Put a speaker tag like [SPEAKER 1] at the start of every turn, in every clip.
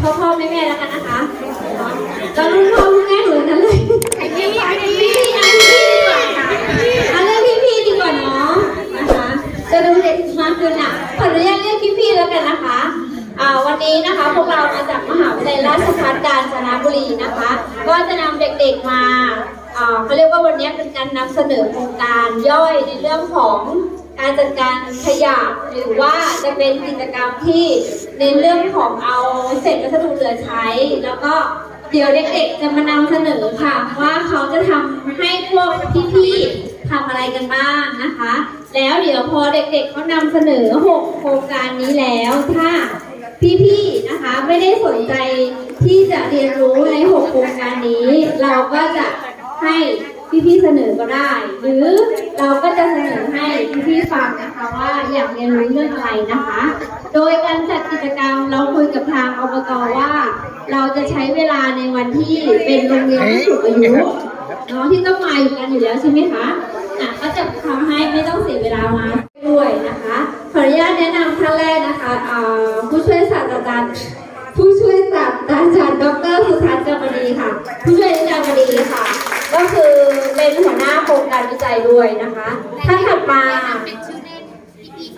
[SPEAKER 1] พ่อพ่อแม่แม่แล้วกันนะคะก็รุ่นพ่อรุ่นแม่เหมือนกันเลยพี่พี่พี่นะพี่ดีกว่าค่ะเอาเรื่องพี่พี่ดีกว่าเนาะนะคะจะดูเด็กมากขึ้นอะขออนุญาตเรียกพี่พี่แล้วกันนะคะอ่าวันนี้นะคะพวกเรามาจากมหาวิทยาลัยราชภัฏกาญจนบุรีนะคะ ก็จะนำเด็กๆมาอ่าเขาเรียกว่าวันนี้เป็นการนำเสนอโครงการย่อยในเรื่องของการจัดการขยะหรือว่าจะเป็นกิจกรรมที่ ในนเรื่องของเอาเศษวัสดุเหลือใช้ แล้วก็เดี๋ยวเด็กๆจะมานำเสนอค่ะ ว่าเขาจะทำให้พวกพี่ๆทำอะไรกันบ้างนะคะ แล้วเดี๋ยวพอเด็กๆเขานำเสนอหกโครงการนี้แล้ว ถ้าพี่ๆนะคะไม่ได้สนใจที่จะเรียนรู้ในหกโครงการนี้ เราก็จะให้ พี่ๆเสนอก็ได้ หรือเราก็จะเสนอให้พี่ๆฟังนะคะว่าอยากเรียนรู้เรื่องอะไรนะคะ โดยการจัดกิจกรรมเราคุยกับทางอบตว่า เราจะใช้เวลาในวันที่เป็นโรงเรียนผู้สูงอายุเนาะที่ต้องมาอยู่กันอยู่แล้วใช่ไหมคะอะก็จะทำให้ไม่ต้องเสียเวลามาด้วยนะคะ ขออนุญาตแนะนำท่านแรกนะคะผู้ช่วยศาสตราจารย์ ผู้ช่วยศาสตราจารย์ดรสุทัศน์กมณีค่ะ ผู้ช่วยอาจารย์กมณีค่ะ ก็คือเป็นหัวหน้าโครงการวิจัยด้วยนะคะท่านถัดมา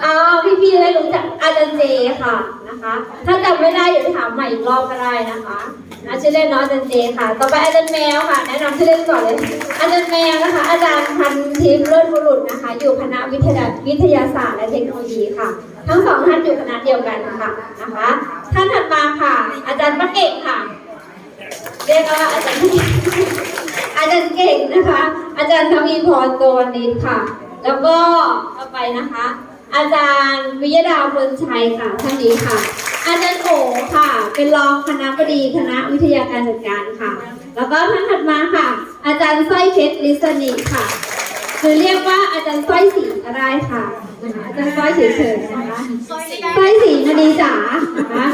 [SPEAKER 1] อ้าวพี่ๆได้รู้จักอาจารย์เจค่ะนะคะ ถ้าจำไม่ได้เดี๋ยวถามใหม่อีกรอบก็ได้นะคะนะชื่อเล่นเนาะอาจารย์เจค่ะ ต่อไปอาจารย์แมวค่ะ แนะนำชื่อเล่นก่อนเลย อาจารย์แมวนะคะ อาจารย์พันทิพย์เลิศบุรุษนะคะ อยู่คณะวิทยาวิทยาศาสตร์และเทคโนโลยีค่ะ ทั้งสองท่านอยู่คณะเดียวกันค่ะนะคะท่านถัดมาค่ะ อาจารย์ประเก่งค่ะเรียกว่าอาจารย์อาจารย์เก่งนะคะ อาจารย์ทวีพรโกวนิชค่ะ แล้วก็ต่อไปนะคะ อาจารย์วิยดาพลชัยค่ะท่านนี้ค่ะ อาจารย์โอค่ะ เป็นรองคณะบดีคณะวิทยาการจัดการค่ะ แล้วก็ท่านถัดมาค่ะ อาจารย์สร้อยเพชรลิสนิค่ะหรือเรียกว่าอาจารย์สร้อย ได้ค่ะนะคะอาจารย์สร้อยเฉยๆนะคะสร้อยสีนดีจ๋านะคะ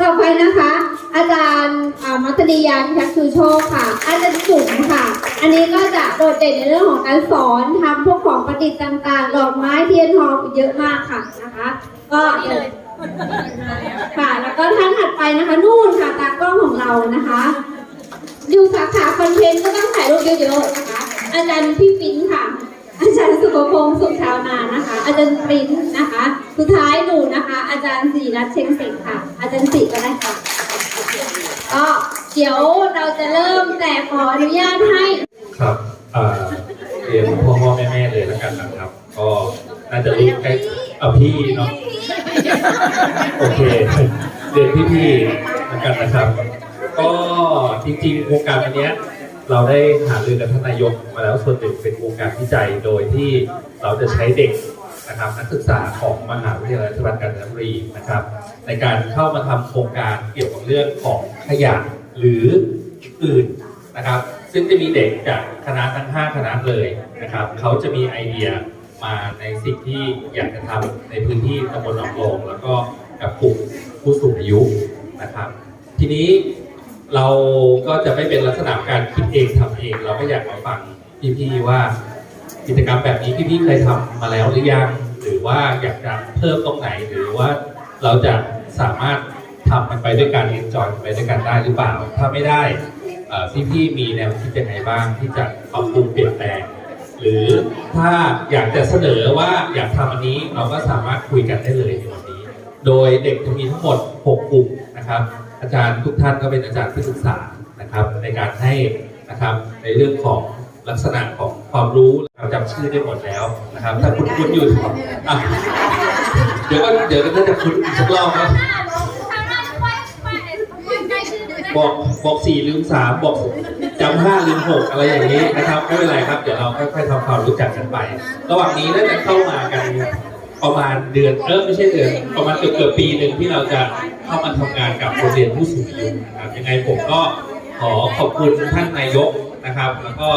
[SPEAKER 1] ต่อไปนะคะ อาจารย์อ่ามัตติยาพิทักษ์ชูโชคค่ะ อาจารย์จุ๋มค่ะ อันนี้ก็จะโดดเด่นในเรื่องของการสอนทำพวกของประดิษฐ์ต่างๆดอกไม้เทียนทองเยอะมากค่ะนะคะ ก็เดี๋ยวค่ะแล้วก็ท่านถัดไปนะคะ นู่นค่ะตากล้องของเรานะคะอยู่สาขาคอนเทนต์ก็ต้องถ่ายรูปเยอะๆนะคะอาจารย์พี่ปิ้นค่ะ อาจารย์สุภพงศ์สุขชาวนานะคะ อาจารย์ปริ้นนะคะ สุดท้ายหนูนะคะ อาจารย์สีรัตน์เชงเสงค่ะ อาจารย์สีก็ได้ค่ะก็เดี๋ยวเราจะเริ่มแต่ขออนุญาตให้
[SPEAKER 2] ครับเอ่อเรียนพ่อพ่อแม่แม่เลยแล้วกันนะครับ ก็น่าจะรู้ใกล้เอาพี่เนาะโอเคเรียนพี่พี่ๆแล้วกันนะครับ ก็จริงๆโครงการอันเนี้ย เราได้หารือกับท่านนายกมาแล้วส่วนหนึ่งเป็นโครงการวิจัยโดยที่เราจะใช้เด็กนะครับนักศึกษาของมหาวิทยาลัยราชภัฏกาญจนบุรีนะครับ ในการเข้ามาทำโครงการเกี่ยวกับเรื่องของขยะหรืออื่นนะครับ ซึ่งจะมีเด็กจากคณะทั้ง 5 คณะเลยนะครับเขาจะมีไอเดียมาในสิ่งที่อยากจะทำในพื้นที่ตำบลหนองโลงแล้วก็กับกลุ่มผู้สูงอายุนะครับ ทีนี้ เราก็จะไม่เป็นลักษณะการคิดเองทำเอง เราก็อยากมาฟังพี่ๆว่า กิจกรรมแบบนี้พี่ๆเคยทำมาแล้วหรือยังหรือว่าอยากจะเพิ่มตรงไหนหรือว่าเราจะสามารถทำมันไปด้วยการเรียนจอยไปด้วยกันได้หรือเปล่า ถ้าไม่ได้เอ่พี่ๆมีแนวคิดยังไงบ้างที่จะปรับปรุงเปลี่ยนแปลงหรือถ้าอยากจะเสนอว่าอยากทำอันนี้เราก็สามารถคุยกันได้เลยในวันนี้ โดยเด็กจะมีทั้งหมด 6 กลุ่มนะครับ อาจารย์ทุกท่านก็เป็นอาจารย์ที่ศึกษานะครับ ในการให้นะครับในเรื่องของลักษณะของความรู้เราจำชื่อได้หมดแล้วนะครับ ถ้าคุณคุณอยู่อะเดี๋ยวก็เดี๋ยวก็น่าจะคุ้นอีกสักรอบนะบอกบอกสี่ลืมสามบอกจำห้าลืมหกอะไรอย่างนี้นะครับไม่เป็นไรครับ เดี๋ยวเราค่อยๆทำความรู้จักกันไป ระหว่างนี้น่าจะเข้ามากันประมาณเดือนเออไม่ใช่เดือนประมาณเกือบเกือบปีหนึ่งที่เราจะ เข้ามาทำงานกับโรงเรียนผู้สูงอายุนะครับยังไงผมก็ขอขอบคุณท่านนายกนะครับ แล้วก็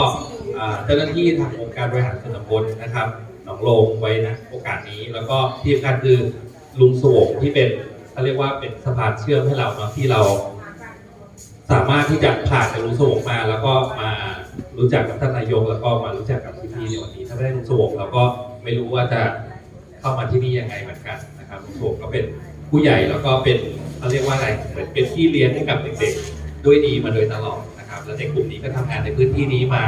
[SPEAKER 2] เจ้าหน้าที่ทางองค์การบริหารส่วนตำบลนะครับหนองโลงไว้นะโอกาสนี้ แล้วก็ที่สำคัญคือลุงสวงที่เป็นเขาเรียกว่าเป็นสะพานเชื่อมให้เราเนาะที่เรา สามารถที่จะผ่านจากลุงสวงมา แล้วก็มารู้จักกับท่านนายก แล้วก็มารู้จักกับพี่ๆในวันนี้ถ้าไม่ได้ลุงสวงเราก็ไม่รู้ว่าจะเข้ามาที่นี่ยังไงเหมือนกันนะครับลุงโฉมก็เป็น ผู้ใหญ่แล้วก็เป็นเขาเรียกว่าอะไรเหมือนเป็นที่เรียนให้กับเด็กๆด้วยดีมาโดยตลอดนะครับแล้วเด็กกลุ่มนี้ก็ทำงานในพื้นที่นี้มา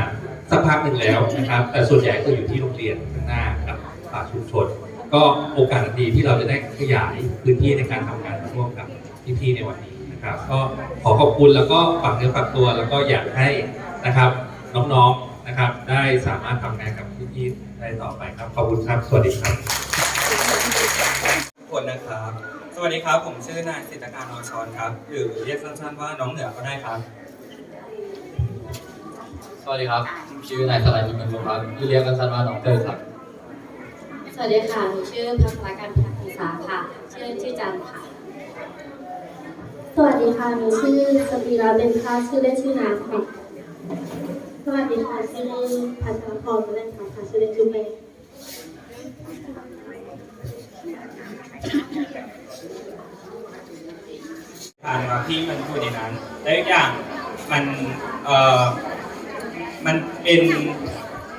[SPEAKER 2] สักพักหนึ่งแล้วนะครับ แต่ส่วนใหญ่ก็อยู่ที่โรงเรียนข้างหน้ากับป่าชุมชน ก็โอกาสดีที่เราจะได้ขยายพื้นที่ในการทำงานร่วมกับพี่ๆในวันนี้นะครับ ก็ขอขอบคุณแล้วก็ฝากเนื้อฝากตัวแล้วก็อยากให้นะครับน้องๆนะครับ ได้สามารถทำงานกับพี่ๆได้ต่อไปครับขอบคุณครับสวัสดีครับ
[SPEAKER 3] ทุกคนนะครับ วัสดีครับ ผมชื่อนายสิทธการนอชรครับ หรือเรียกสั้นๆว่าน้องเหนือก็ได้ครับ
[SPEAKER 4] สวัสดีครับ ชื่อนายสลายจิมเป็นวงศ์ครับชื่อเรียกกันสั้นว่าน้องเตอร์ครับ
[SPEAKER 1] สวัสดีค่ะหนูชื่อพัฒนาการพัฒษาค่ะ ชื่อชื่อจันค่ะ
[SPEAKER 5] สวัสดีค่ะหนูชื่อสตีราเบนค่ะชื่อเล่นชื่อน้ำค่ะ สวัสดีค่ะชื่อพัชรพรมาเล่นค่ะค่ะชื่อเล่นชื่อเมย์
[SPEAKER 3] ทานครับที่มันอยู่ในนั้นและอีกอย่างมันเอ่อมันเป็น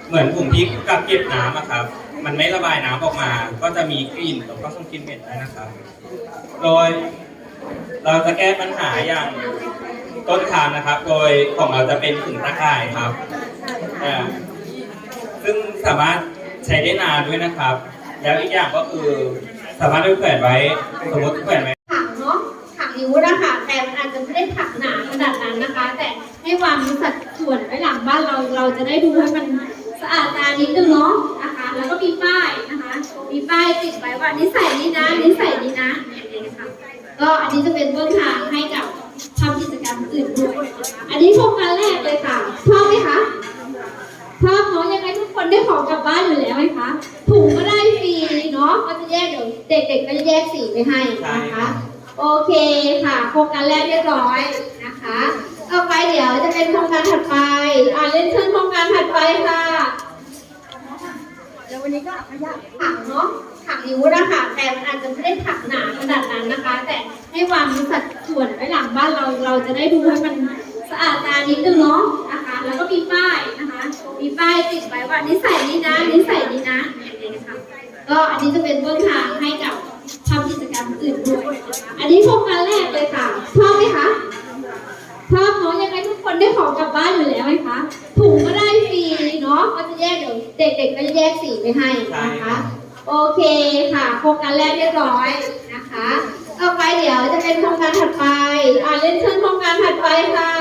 [SPEAKER 3] เหมือนถุงที่กักเก็บน้ำอะครับ มันไม่ระบายน้ำออกมา ก็จะมีกลิ่นแล้วก็ส่งกลิ่นเหม็นด้นะครับ โดยเราจะแก้ปัญหาอย่างต้นทางนะครับ โดยของเราจะเป็นถุงตะข่ายครับซึ่งสามารถใช้ได้นานด้วยนะครับ แล้วอีกอย่างก็คือสามารถไปแขวนไว้ สมมติแขวนไว้
[SPEAKER 1] นิ้วนะคะ แต่มันอาจจะไม่ได้ถังหนาขนาดนั้นนะคะ แต่ให้วางสัดส่วนไว้หลังบ้านเราเราจะได้ดูให้มันสะอาดตานิดนึงเนาะนะคะ แล้วก็มีป้ายนะคะ มีป้ายติดไว้ว่านิสัยนี้นะนิสัยนี้นะอย่างนี้ค่ะก็อันนี้จะเป็นเบื้องทางให้กับทำกิจกรรมอื่นด้วยอันนี้โครงการแรกเลยค่ะชอบไหมคะชอบเนาะยังไงทุกคนได้ของกลับบ้านอยู่แล้วไหมคะถุงก็ได้ฟรีเนาะก็จะแยกเดี๋ยวเด็กๆก็จะแยกสีไปให้นะคะ โอเคค่ะ โครงการแรกเรียบร้อยนะคะ ต่อไปเดี๋ยวจะเป็นโครงการถัดไป อ่าเล่นเชิญโครงการถัดไปค่ะแล้ววันนี้ก็ถังเนาะถังนิ้วนะคะแต่มันอาจจะไม่ได้ถังหนาขนาดนั้นนะคะ แต่ให้วางสัดส่วนไว้หลังบ้านเราเราจะได้ดูให้มันสะอาดตานิดนึงเนาะนะคะ แล้วก็มีป้ายนะคะ มีป้ายติดไว้ว่านิสัยนี้นะนิสัยนี้นะอย่างนี้ค่ะก็อันนี้จะเป็นเบื้องทางให้กับทำกิจกรรม อื่นด้วยอันนี้โครงการแรกเลยค่ะ ชอบไหมคะชอบเนาะยังไงทุกคนได้ของกลับบ้านอยู่แล้วไหมคะ ถุงก็ได้ฟรีเนาะก็จะแยกเดี๋ยวเด็กๆก็จะแยกสีไปให้นะคะ โอเคค่ะ โครงการแรกเรียบร้อยนะคะ ต่อไปเดี๋ยวจะเป็นโครงการถัดไป อ่าเล่นเชิญโครงการถัดไปค่ะ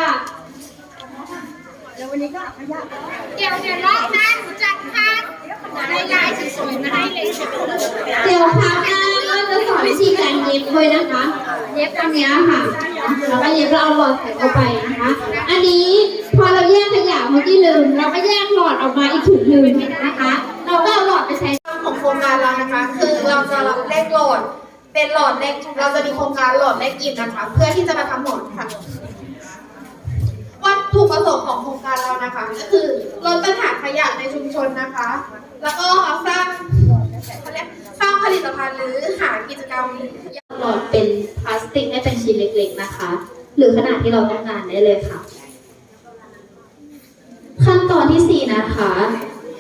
[SPEAKER 6] เดี๋ยวเดี๋ยวรอบหน้าหนูจัดภาพลายลายๆสวยๆมาให้เลย
[SPEAKER 1] เดี๋ยวคราวหน้าก็ จะสอนวิธีการเย็บด้วยนะคะ เย็บตรงนี้ค่ะ แล้วก็เย็บแล้วเอาหลอดใส่เข้าไปนะคะ อันนี้พอเราแยกขยะเมื่อกี้ลืมเราก็แยกหลอดออกมาอีกถุงหนึ่งนะคะ เราก็เอาหลอดไปใช้
[SPEAKER 7] ของโครงการเรานะคะ คือเราจะรับเลขหลอด เป็นหลอดเลขเราจะมีโครงการหลอดเลขอิ่มนะคะ เพื่อที่จะมาทำหมอนค่ะวัตถุประสงค์ของโครงการเรานะคะ ก็คือลดปัญหาขยะในชุมชนนะคะ แล้วก็สร้างเขาเรียก สร้างผลิตภัณฑ์หรือหากิจกรรม
[SPEAKER 5] หลอดเป็นพลาสติกให้เป็นชิ้นเล็กๆนะคะ หรือขนาดที่เราต้องการได้เลยค่ะ ขั้นตอนที่ 4 นะคะ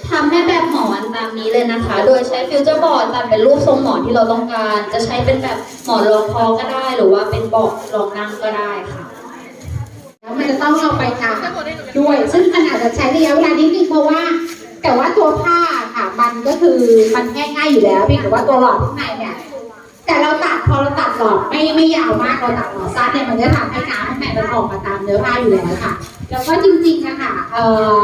[SPEAKER 5] ทำให้แบบหมอนตามนี้เลยนะคะ โดยใช้ฟิวเจอร์บอร์ดตัดเป็นรูปทรงหมอนที่เราต้องการ จะใช้เป็นแบบหมอนรองคอก็ได้ หรือว่าเป็นเบาะรองนั่งก็ได้ค่ะ
[SPEAKER 8] แล้วมันจะต้องเอาไปทำด้วย ซึ่งมันอาจจะใช้ระยะเวลานิดนึงเพราะว่า แต่ว่าตัวผ้าค่ะมันก็คือมันแห้งง่ายอยู่แล้วเพียงแต่ว่าตัวหลอดข้างในเนี่ยแต่เราตัดพอเราตัดหลอดไม่ไม่ยาวมากเราตัดหลอดสั้นเนี่ยมันจะทำให้น้ำข้างในมันออกมาตามเนื้อผ้าอยู่แล้วค่ะ แล้วก็จริงๆนะคะเอ่อ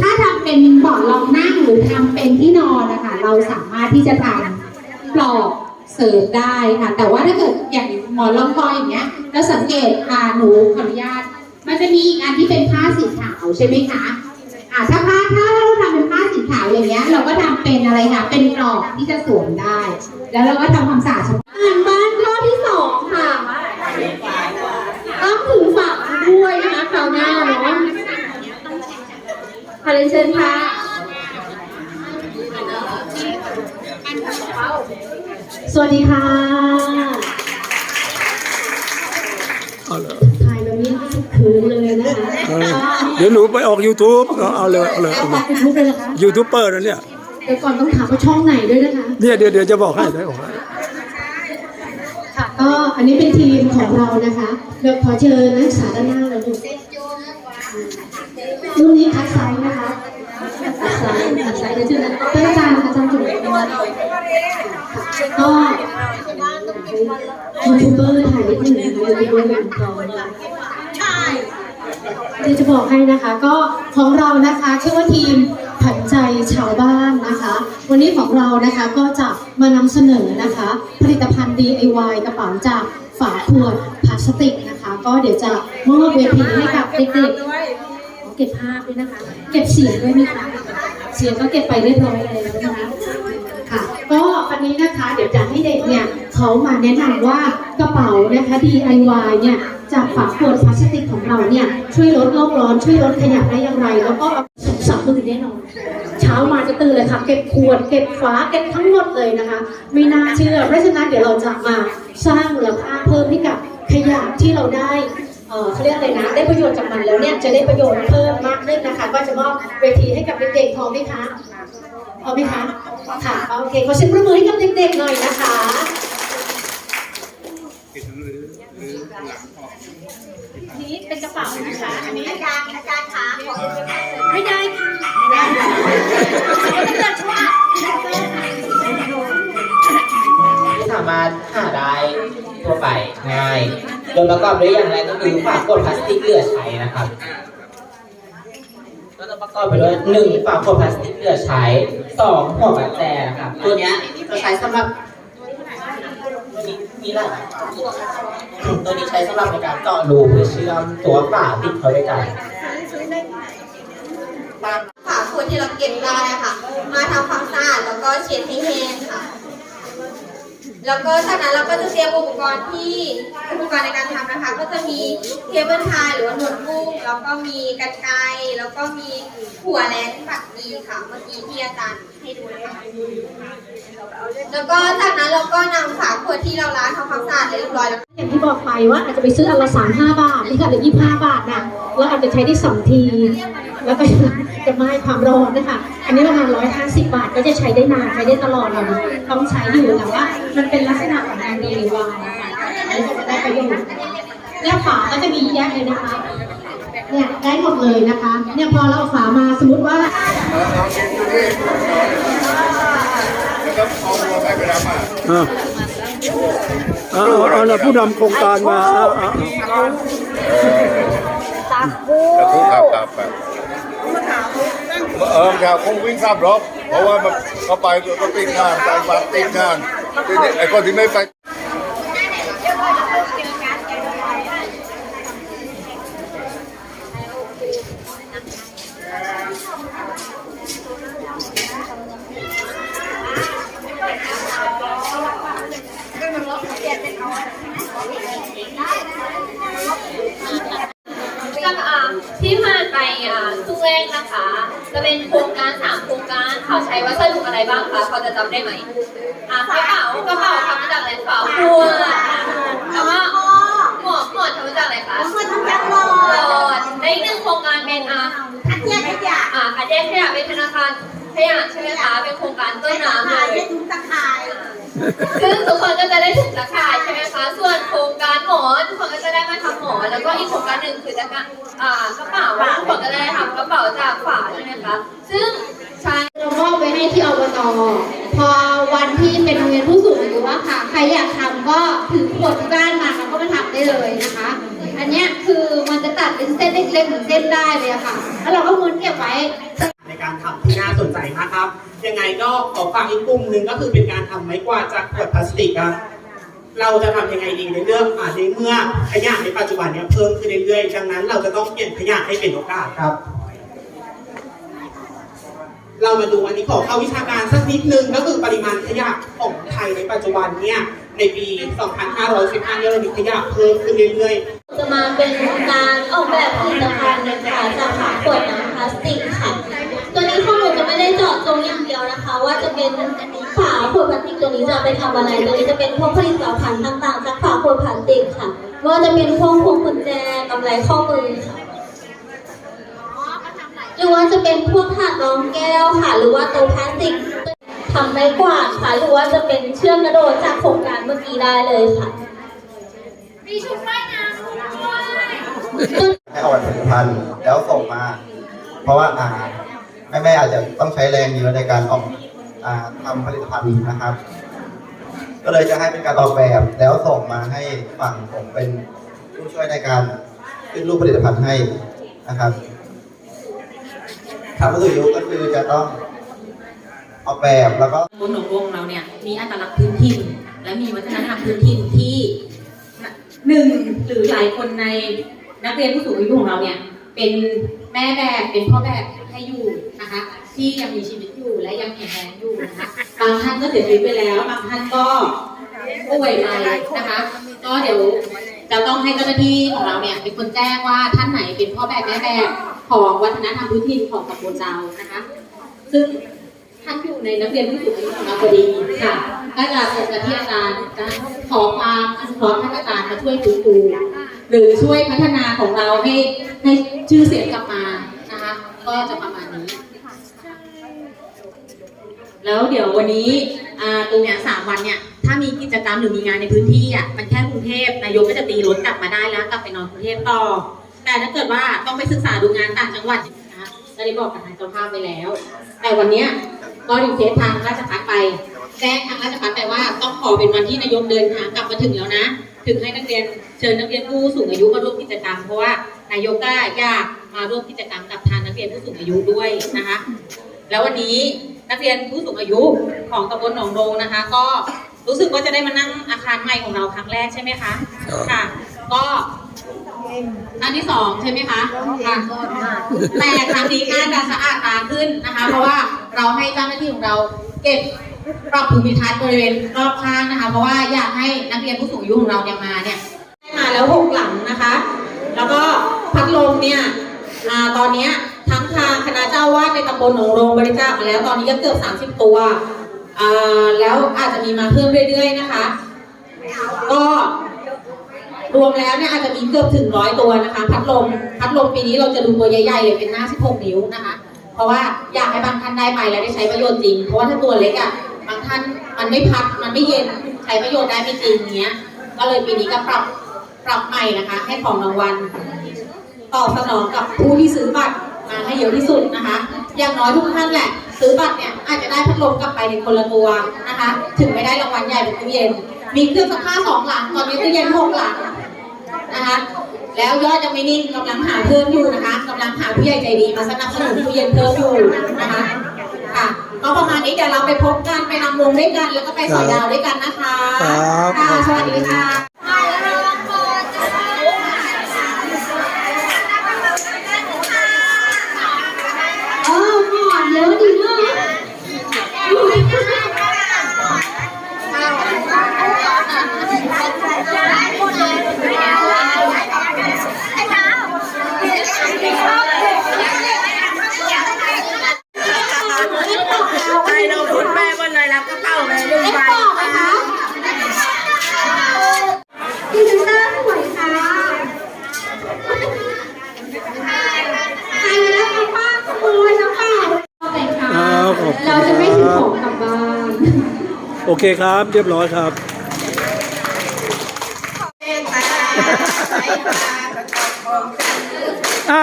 [SPEAKER 8] ถ้าทำเป็นเบาะรองนั่งหรือทำเป็นที่นอนนะคะเราสามารถที่จะทำปลอกเสริมได้ค่ะ แต่ว่าถ้าเกิดอย่างหมอนรองคออย่างเงี้ยเราสังเกตค่ะหนูขออนุญาตมันจะมีอีกอันที่เป็นผ้าสีขาวใช่ไหมคะอ่าถ้าผ้าถ้าาวอย่างเงี้ยเราก็ทำเป็นอะไรคะเป็นปลอกที่จะสวมได้ แล้วเราก็ทำความสะอาดเฉพาะ
[SPEAKER 1] อ่านบ้านข้อที่สองค่ะต้องถือฝากด้วยนะคะคราวหน้าเนาะขอเรียนเชิญค่ะ
[SPEAKER 8] สวัสดีค่ะถ่ายแบบนี้รู้สึกคืนเลยนะคะ
[SPEAKER 9] ดี๋ยวหนูไปออก YouTube ก็เอาเลยเอาเลย
[SPEAKER 8] เอา
[SPEAKER 9] เอา
[SPEAKER 8] ฝากยูทูบเลยนะคะ
[SPEAKER 9] ยูทูบเบอร์นะเนี่ย
[SPEAKER 8] เดี๋ยวก่อนต้องถามว่าช่องไหนด้วยนะคะ
[SPEAKER 9] เนี่ยเดี๋ยวเดี๋ยวจะบอกให้ได้บอกให้
[SPEAKER 8] ค่ะก็อันนี้เป็นทีมของเรานะคะเดี๋ยวขอเชิญนักศึกษาด้านหน้าเลยลูกรุ่นนี้คัดไซส์นะคะคัดไซส์คัดไซส์เดี๋ยวชื่อนั้นเป็นอาจารย์อาจารย์จุ๋มนะคะก็ยูทูบเบอร์ถ่ายนิดหนึ่งนะคะยูทูบเบอร์เป็นกองเดี๋ยวจะบอกให้นะคะ ก็ของเรานะคะชื่อว่าทีมผันใจชาวบ้านนะคะ วันนี้ของเรานะคะก็จะมานำเสนอนะคะ ผลิตภัณฑ์ DIY กระเป๋าจากฝาขวดพลาสติกนะคะ ก็เดี๋ยวจะมอบเวทีให้กับเด็กๆเก็บภาพด้วยนะคะ เก็บเสียงด้วยไหมคะเสียงก็เก็บไปเรียบร้อยแล้วนะคะ ค่ะ ก็วันนี้นะคะเดี๋ยวจะให้เด็กเนี่ยเขามาแนะนำว่ากระเป๋านะคะ DIY เนี่ยจากฝาขวดพลาสติกของเราเนี่ยช่วยลดโลกร้อนช่วยลดขยะได้อย่างไร แล้วก็สามมือแน่นอนเช้ามาจะตื่นเลยค่ะ เก็บขวดเก็บฝาเก็บทั้งหมดเลยนะคะ ไม่น่าเชื่อ เพราะฉะนั้นเดี๋ยวเราจะมาสร้างมูลค่าเพิ่มให้กับขยะที่เราได้ เอ่อเขาเรียกอะไรนะ ได้ประโยชน์จากมันแล้วเนี่ยจะได้ประโยชน์เพิ่มมากขึ้นนะคะ ก็จะมอบเวทีให้กับเด็กๆพร้อมไหมคะ พร้อมไหมคะ ค่ะ โอเคขอเสียงปรบมือให้กับเด็กๆหน่อยนะคะนี่เป็นกระเป๋านะคะ อันนี้
[SPEAKER 10] อาจารย์อาจารย์ขาขอ
[SPEAKER 8] ไม่ได้ค่ะ
[SPEAKER 11] สามารถหาได้ทั่วไปง่ายโดยประกอบด้วยอย่างแรกก็คือฝากดพลาสติกเหลือใช้นะครับก็จะประกอบไปด้วยหนึ่งฝากดพลาสติกเหลือใช้ สองหัวบัตแจค่ะ ตัวเนี้ยจะใช้สำหรับตัวนี้มีหลายตัวนี้ใช้สำหรับในการเจาะรูเพื่อเชื่อมตัวฝาติดเข้าด้วยกัน
[SPEAKER 12] ฝาขวดที่เราเก็บได้ค่ะ มาทำความสะอาดแล้วก็เช็ดให้แห้งค่ะ แล้วก็จากนั้นเราก็จะเตรียมอุปกรณ์ที่อุปกรณ์ในการทำนะคะ ก็จะมีเคเบิลไทยหรือว่าหนวดกุ้งแล้วก็มีกันไกรแล้วก็มีหัวแลนปักดีค่ะเมื่อกี้ที่อาจารย์ให้ดูนะคะแล้วก็จากนั้นเราก็นำฝาขวดที่เราล้างทำความสะอาดเรียบร้อยแล้ว
[SPEAKER 8] อย่างที่บอกไปว่าอาจจะไปซื้ออันละสามห้าบาทนี่ค่ะเหลือยี่ห้าบาทนะเราอาจจะใช้ได้สองที แล้วก็จะไม่ความร้อนนะคะ นนี้ประมาณร้อยห้าสิบบาทก็จะใช้ได้นานใช้ได้ตลอดเลยต้องใช้อยู่แต่ว่า มันเป็นลักษณะของงาน DIY นะคะอันนี้ก็จะได้ประโยชน์เนี่ยฝาก็จะมีแยกเลยนะคะเนี่ยได้หมดเลยนะคะ เนี่ยพอเราฝามาสมมติว่า
[SPEAKER 9] อ่าเอาเอาเอาละผู้นำโครงการมาเอาเอาเอา
[SPEAKER 13] กระทุ้งขับขับ เออแถวคงวิ่งข้ามรอบเพราะว่ามันเขาไปก็ติดงานไปบัตรติดงานทีนี้ไอ้คนที่ไม่ไป
[SPEAKER 5] ที่ผ่านไปช่วงแรกนะคะ จะเป็นโครงการสามโครงการเขาใช้วัสดุอะไรบ้างคะพอจะจำได้ไหมอ่ากระเป๋ากระเป๋าทำมาจากอะไรฝาขวดแล้วก็หมวกหมวดทำมาจากอะไรคะ
[SPEAKER 10] คนทำจังหว
[SPEAKER 5] หล
[SPEAKER 10] อ
[SPEAKER 5] อดและอีกหนึ่งโครงการเป็นอ่า
[SPEAKER 10] อันเนี้ยขยะ
[SPEAKER 5] อ่าคัด แยกขยะเป็นธนาคารขยะใช่ไหมคะเป็นโครงการต้นน้ำเล
[SPEAKER 10] ขาย
[SPEAKER 5] ย
[SPEAKER 10] ได้ทุกตะข่าย
[SPEAKER 5] ซึ่งทุกคนก็จะได้ถุงตะข่ายใช่ไหมคะส่วนโครงการหมอนทุกคนก็จะได้มาทำหมอนแล้วก็อีกโครงการหนึ่งคือจะกะอ่ากระเป๋าทุกคนก็จะได้ทำกระเป๋าจากฝาใช่ไหมคะซึ่งใช้
[SPEAKER 8] เรามอบไว้ให้ที่อบตพอวันที่เป็นโรงเรียนผู้สูงอายุว่าค่ะ ใครอยากทำก็ถือขวดที่บ้านมาแล้วก็มาทำได้เลยนะคะ อันเนี้ยคือมันจะตัดเป็นเส้นเล็กๆเหมือนเส้นได้เลยอะค่ะ แล้วเราก็ม้วนเก็บไว้
[SPEAKER 11] ในการทำที่น่าสนใจมากครับ ยังไงก็ขอฝากอีกกลุ่มหนึ่งก็คือเป็นการทำไม้กวาดจากขวดพลาสติกครับ เราจะทำยังไงดีในเรื่องอ่าในเมื่อขยะในปัจจุบันเนี่ยเพิ่มขึ้นเรื่อยๆดังนั้นเราจะต้องเปลี่ยนขยะให้เป็นโอกาสครับ เรามาดูอันนี้ขอเข้าวิชาการสักนิดนึงก็คือปริมาณขยะของไทยในปัจจุบันเนี่ย ในปี 2515เนี่ยเรามีขยะเพิ่มขึ้นเรื่อยๆ
[SPEAKER 5] จะมาเป็นการออกแบบผลิตภัณฑ์นะคะจากฝาขวดน้ำพลาสติกค่ะ ตัวนี้ข้อมูลจะไม่ได้เจาะจงอย่างเดียวนะคะ ว่าจะเป็นฝาขวดพลาสติกตัวนี้จะไปทำอะไร ตัวนี้จะเป็นพวกผลิตภัณฑ์ต่างๆ จากฝาขวดพลาสติกค่ะไม่ว่าจะเป็นพวกพวงกุญแจกำไรข้อมือค่ะหรือว่าจะเป็นพวกถาดรองแก้วค่ะ หรือว่าโต๊ะพลาสติก ทำไม้กวาดค่ะหรือว่าจะเป็นเชือกกระโดดจากโครงการเมื่อกี้ได้เลยค่ะ
[SPEAKER 6] มีชุดว่ายน้ำด้วย
[SPEAKER 14] ให้ออนผลิตภัณฑ์แล้วส่งมา เพราะว่าอ่าแม่แม่ๆอาจจะต้องใช้แรงเยอะในการออกอ่าทำผลิตภัณฑ์นะครับ ก็เลยจะให้เป็นการออกแบบแล้วส่งมาให้ฝั่งผมเป็นผู้ช่วยในการขึ้นรูปผลิตภัณฑ์ให้นะครับทำวัสดุยุก็คือจะต้อง ออกแบบแล้วก็
[SPEAKER 15] บนหนองวงเราเนี่ยมีอัตลักษณ์พื้นถิ่นและมีวัฒนธรรมพื้นถิ่นที่หนึ่งหรือหลายคนในนักเรียนผู้สูงอายุของเราเนี่ยเป็นแม่แบบเป็นพ่อแบบให้อยู่นะคะ ที่ยังมีชีวิตอยู่และยังแข็งแรงอยู่นะคะบางท่านก็เสียชีวิตไปแล้วบางท่านก็ป่วยไปนะคะก็เดี๋ยวจะต้องให้เจ้าหน้าที่ของเราเนี่ยเป็นคนแจ้งว่าท่านไหนเป็นพ่อแบบแม่แบบของวัฒนธรรมพื้นถิ่นของตำบลเรานะคะ ซึ่ง ท่านอยู่ในนักเรียนผู้สูงอายุของเราพอดีค่ะก็จะส่งกันที่อาจารย์จะขอความอนุเคราะห์ท่านอาจารย์มาช่วยฟื้นฟูหรือช่วยพัฒนาของเราให้ให้ชื่อเสียงกลับมานะคะก็จะประมาณนี้ แล้วเดี๋ยววันนี้ตรงเนี้ยสามวันเนี่ยถ้ามีกิจกรรมหรือมีงานในพื้นที่อะมันแค่กรุงเทพนายกก็จะตีรถกลับมาได้แล้วกลับไปนอนกรุงเทพต่อ แต่ถ้าเกิดว่าต้องไปศึกษาดูงานต่างจังหวัดนะคะได้บอกกับทางเจ้าภาพไปแล้ว แต่วันเนี้ย ก็รีเควสทางราชพัฒไป แจ้งทางราชพัฒไปว่าต้องขอเป็นวันที่นายกเดินทางกลับมาถึงแล้วนะ ถึงให้นักเรียนเชิญนักเรียนผู้สูงอายุมาร่วมกิจกรรมเพราะว่านายกก็อยากมาร่วมกิจกรรมกับทางนักเรียนผู้สูงอายุด้วยนะคะ แล้ววันนี้นักเรียนผู้สูงอายุของตำบลหนองโรงนะคะ ก็รู้สึกว่าจะได้มานั่งอาคารใหม่ของเราครั้งแรกใช่ไหมคะค่ะ ก็ อันที่สองใช่ไหมคะค่ะแต่ครั้งนี้น่าจะสะอาดตาขึ้นนะคะ เพราะว่าเราให้เจ้าหน้าที่ของเราเก็บปรับภูมิทัศน์บริเวณรอบข้างนะคะ เพราะว่าอยากให้นักเรียนผู้สูงอายุของเราเนี่ยมาเนี่ยได้มาแล้วหกหลังนะคะ แล้วก็พัดลมเนี่ยอ่าตอนเนี้ยทั้งทางคณะเจ้าวาดในตำบลหนองโรงบริจาคมาแล้วตอนนี้ก็เกือบ30 ตัวอ่าแล้วอาจจะมีมาเพิ่มเรื่อยๆนะคะ ก็ รวมแล้วเนี่ยอาจจะมีเกือบถึงร้อยตัวนะคะ พัดลมพัดลมปีนี้เราจะดูตัวใหญ่ๆเลยเป็นหน้า 16 นิ้วนะคะ เพราะว่าอยากให้บางท่านได้ไปแล้วได้ใช้ประโยชน์จริง เพราะว่าถ้าตัวเล็กอะบางท่านมันไม่พัดมันไม่เย็นใช้ประโยชน์ได้ไม่จริงอย่างเงี้ย ก็เลยปีนี้ก็ปรับปรับใหม่นะคะ ให้ของรางวัลตอบสนองกับผู้ที่ซื้อบัตรมาให้เยอะที่สุดนะคะ อย่างน้อยทุกท่านแหละ ซื้อบัตรเนี่ยอาจจะได้พัดลมกลับไปในคนละตัวนะคะ ถึงไม่ได้รางวัลใหญ่เป็นตู้เย็น มีเครื่องซักผ้าสองหลัง ตอนนี้ตู้เย็นหกหลัง นะคะ แล้วยอดยังไม่นิ่งกำลังหาเพิ่มอยู่นะคะกำลังหาผู้ใหญ่ใจดีมาสนับสนุนตู้เย็นเพิ่มอยู่นะคะ ค่ะก็ประมาณนี้เดี๋ยวเราไปพบกันไปนำวงด้วยกัน แล้วก็ไปสอยดาวด้วยกันนะคะ
[SPEAKER 9] ครับ
[SPEAKER 15] ค่ะ สวัสดีค่ะ
[SPEAKER 1] เออหอดเยอะดีเนาะ
[SPEAKER 6] ไปเราคุณแม่บนเลยรับกระเป๋าเลยลุงไป
[SPEAKER 1] พรีเซนเตอร์สวยค่ะใครมาแล้วคะป้าขโมยแล้วค่ะเอาไปค่ะ
[SPEAKER 9] ครับขอบคุณ
[SPEAKER 1] เราจะไม่ซื้อของกลับบ้าน
[SPEAKER 9] โอเคครับ เรียบร้อยครับอ่า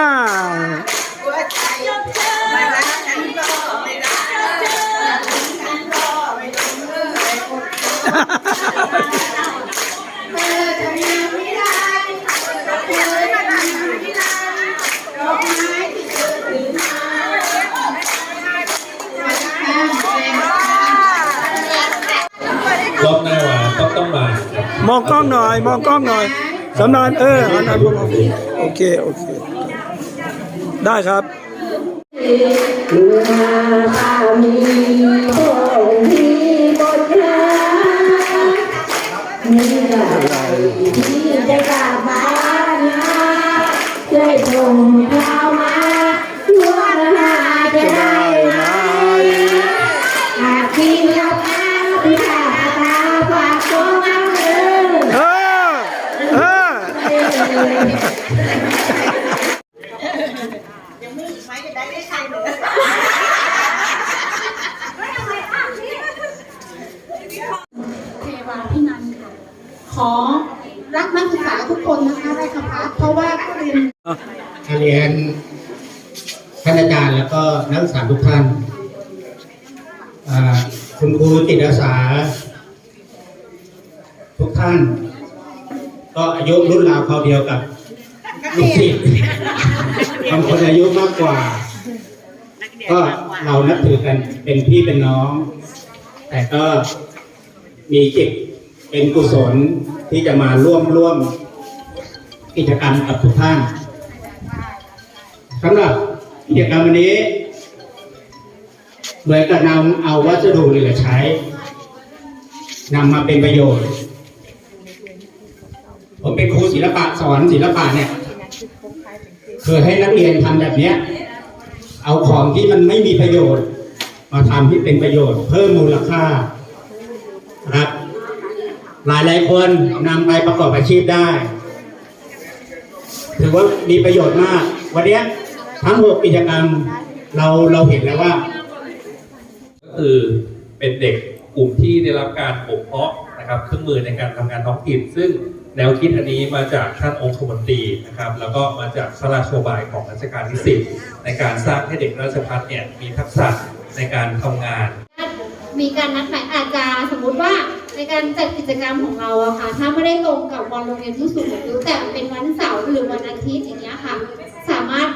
[SPEAKER 2] รอบหน้ามา ต้องต้องมาครับ
[SPEAKER 9] มองกล้องหน่อย มองกล้องหน่อยสำนานเอออันนั้นโอเค โอเค ได้ครับ
[SPEAKER 1] จะกลับบ้านนะช่วยส่งข่าวมาช่วยหาจะได้ไหมหากที่เราพาที่ตาตา เทวพนันค่ะ
[SPEAKER 9] ขอรักนัก
[SPEAKER 8] ศึกษาทุกคนนะคะได้ค่ะพัดเพราะว่า
[SPEAKER 16] เรียนเรียนท่านอาจารย์แล้วก็นักศึกษาทุกท่านคุณครูจิตอาสาทุกท่าน ก็อายุรุ่นราวคราวเดียวกับลูกศิษย์บางคนอายุมากกว่า ก็เรานับถือกันเป็นพี่เป็นน้อง แต่ก็มีจิตเป็นกุศลที่จะมาร่วมร่วมกิจกรรมกับทุกท่านสำหรับกิจกรรมวันนี้เหมือนกับนำเอาวัสดุเหลือใช้นำมาเป็นประโยชน์ผมเป็นครู ศิลปะสอนศิลปะเนี่ยเคยให้นักเรียนทำแบบเนี้ย เอาของที่มันไม่มีประโยชน์ มาทำให้เป็นประโยชน์ เพิ่มมูลค่านะครับ หลายหลายคนนำไปประกอบอาชีพได้ ถือว่ามีประโยชน์มาก วันนี้ทั้งหกกิจกรรมเราเราเห็นแล้วว่า
[SPEAKER 2] ก็คือเป็นเด็กกลุ่มที่ได้รับการบ่มเพาะนะครับเครื่องมือในการทำงานท้องถิ่นซึ่ง แนวคิดอันนี้มาจากท่านองคมนตรีนะครับ แล้วก็มาจากสระราชโชบายของรัชกาลที่สิบในการสร้างให้เด็กราชพัฒเนี่ยมีทักษะในการทำงาน
[SPEAKER 1] มีการนัดหมายอาจจะสมมุติว่าในการจัดกิจกรรมของเราอะค่ะ ถ้าไม่ได้ตรงกับวันโรงเรียนผู้สูงอายุแต่เป็นวันเสาร์หรือวันอาทิตย์อย่างเงี้ยค่ะ สามารถ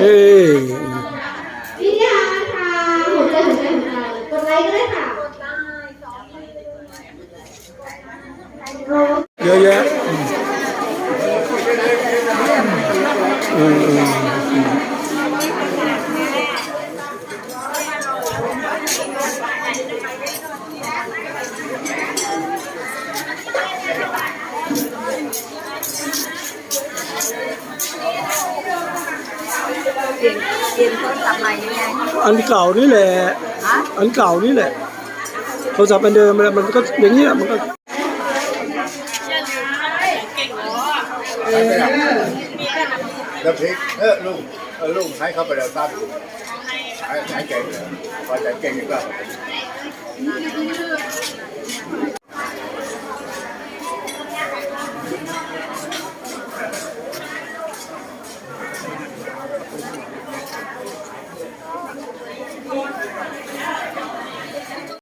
[SPEAKER 9] เอ้ย
[SPEAKER 1] วิทยาค่ะหัวใจหัวใจหัวใจกดไลค์ก็ได้ค่ะ
[SPEAKER 9] เยอะแยะอืมอืมอืมอันเก่านี่แหละอันเก่านี่แหละ โทรศัพท์อันเดิมมันมันก็อย่างนี้ยมันก็
[SPEAKER 13] แล้วพริกเออลุงเออลุงให้เข้าไปแล้วตั้งให้ใช้เก่งเลยพอใจเก่งก็